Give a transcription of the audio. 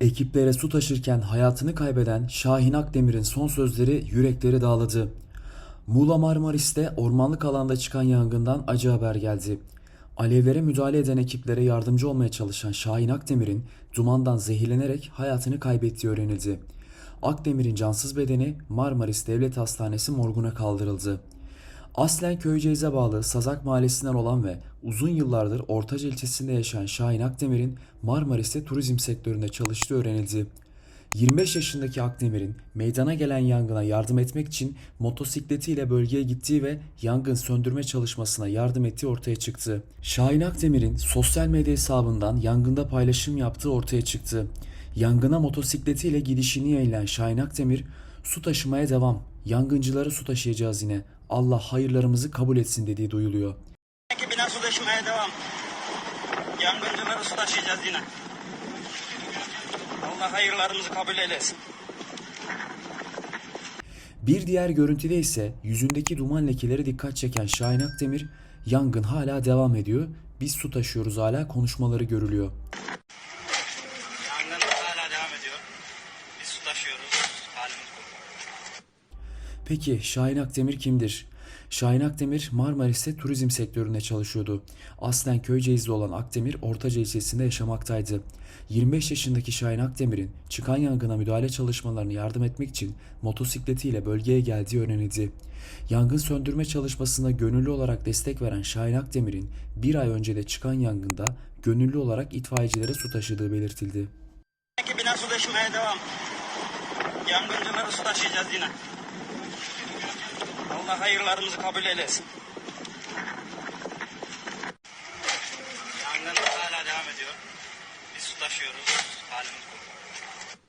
Ekiplere su taşırken hayatını kaybeden Şahin Akdemir'in son sözleri yürekleri dağladı. Muğla Marmaris'te ormanlık alanda çıkan yangından acı haber geldi. Alevlere müdahale eden ekiplere yardımcı olmaya çalışan Şahin Akdemir'in dumandan zehirlenerek hayatını kaybettiği öğrenildi. Akdemir'in cansız bedeni Marmaris Devlet Hastanesi morguna kaldırıldı. Aslen Köyceğiz'e bağlı Sazak Mahallesi'nden olan ve uzun yıllardır Ortaca ilçesinde yaşayan Şahin Akdemir'in Marmaris'te turizm sektöründe çalıştığı öğrenildi. 25 yaşındaki Akdemir'in meydana gelen yangına yardım etmek için motosikletiyle bölgeye gittiği ve yangın söndürme çalışmasına yardım ettiği ortaya çıktı. Şahin Akdemir'in sosyal medya hesabından yangında paylaşım yaptığı ortaya çıktı. Yangına motosikletiyle gidişini yayınlayan Şahin Akdemir, su taşımaya devam, yangıncıları su taşıyacağız yine, Allah hayırlarımızı kabul etsin dediği duyuluyor. Ekibine su taşımaya devam. Yangıncıları su taşıyacağız yine. Allah hayırlarımızı kabul eylesin. Bir diğer görüntüde ise yüzündeki duman lekeleri dikkat çeken Şahin Akdemir, yangın hala devam ediyor, biz su taşıyoruz hala konuşmaları görülüyor. Yangın hala devam ediyor. Biz su taşıyoruz. Halimiz bu. Peki Şahin Akdemir kimdir? Şahin Akdemir Marmaris'te turizm sektöründe çalışıyordu. Aslen Köyceğiz'de olan Akdemir Ortaca ilçesinde yaşamaktaydı. 25 yaşındaki Şahin Akdemir'in çıkan yangına müdahale çalışmalarına yardım etmek için motosikletiyle bölgeye geldiği öğrenildi. Yangın söndürme çalışmasına gönüllü olarak destek veren Şahin Akdemir'in bir ay önce de çıkan yangında gönüllü olarak itfaiyecilere su taşıdığı belirtildi. Ekibine su taşımaya devam. Yangıncıları su taşıyacağız yine. Allah hayırlarımızı kabul eylesin. Yangın hala devam ediyor. Biz su taşıyoruz. Halimiz bu.